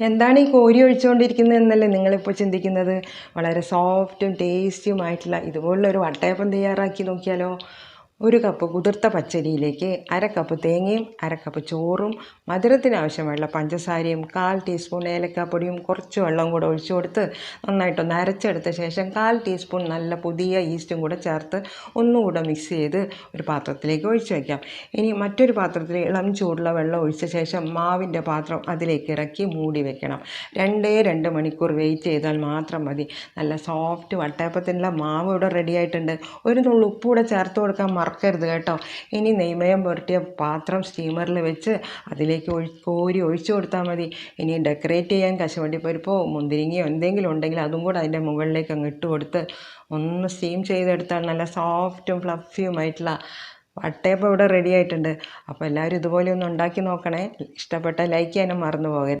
എന്താണ് ഈ കോരി ഒഴിച്ചുകൊണ്ടിരിക്കുന്നത് എന്നല്ലേ നിങ്ങളിപ്പോൾ ചിന്തിക്കുന്നത്? വളരെ സോഫ്റ്റും ടേസ്റ്റിയുമായിട്ടുള്ള ഇതുപോലുള്ള ഒരു വട്ടയപ്പം തയ്യാറാക്കി നോക്കിയാലോ? ഒരു കപ്പ് കുതിർത്ത പച്ചരിയിലേക്ക് അര കപ്പ് തേങ്ങയും അര കപ്പ് ചോറും മധുരത്തിനാവശ്യമുള്ള പഞ്ചസാരയും കാൽ ടീസ്പൂൺ ഏലക്കാപ്പൊടിയും കുറച്ച് വെള്ളം കൂടെ ഒഴിച്ചു കൊടുത്ത് നന്നായിട്ടൊന്ന് അരച്ചെടുത്ത ശേഷം കാൽ ടീസ്പൂൺ നല്ല പുതിയ ഈസ്റ്റും കൂടെ ചേർത്ത് ഒന്നുകൂടെ മിക്സ് ചെയ്ത് ഒരു പാത്രത്തിലേക്ക് ഒഴിച്ചു വയ്ക്കാം ഇനി മറ്റൊരു പാത്രത്തിൽ ഇളം ചൂടുള്ള വെള്ളം ഒഴിച്ച ശേഷം മാവിന്റെ പാത്രം അതിലേക്ക് ഇറക്കി മൂടി വെക്കണം. രണ്ടേ രണ്ട് മണിക്കൂർ വെയിറ്റ് ചെയ്താൽ മാത്രം മതി. നല്ല സോഫ്റ്റ് വട്ടയപ്പത്തിനുള്ള മാവ് ഇവിടെ റെഡി ആയിട്ടുണ്ട്. ഒരു നുള്ളു ഉപ്പ് കൂടെ ചേർത്ത് കൊടുക്കാൻ മറക്കരുത് കേട്ടോ. ഇനി നെയ്മയം പുരട്ടിയ പാത്രം സ്റ്റീമറിൽ വെച്ച് അതിലേക്ക് ഒഴി കോരി ഒഴിച്ചു കൊടുത്താൽ മതി. ഇനി ഡെക്കറേറ്റ് ചെയ്യാൻ കശുവണ്ടി പരിപ്പോ മുന്തിരിങ്ങയോ എന്തെങ്കിലും ഉണ്ടെങ്കിൽ അതും കൂടെ അതിന്റെ മുകളിലേക്ക് അങ്ങ് ഇട്ട് കൊടുത്ത് ഒന്ന് സ്റ്റീം ചെയ്തെടുത്താൽ നല്ല സോഫ്റ്റും ഫ്ലഫിയുമായിട്ടുള്ള വട്ടയപ്പം ഇവിടെ റെഡി ആയിട്ടുണ്ട്. അപ്പോൾ എല്ലാവരും ഇതുപോലെ ഒന്ന് ഉണ്ടാക്കി നോക്കണേ. ഇഷ്ടപ്പെട്ട ലൈക്ക് ചെയ്യാനും മറന്നു പോകരുത്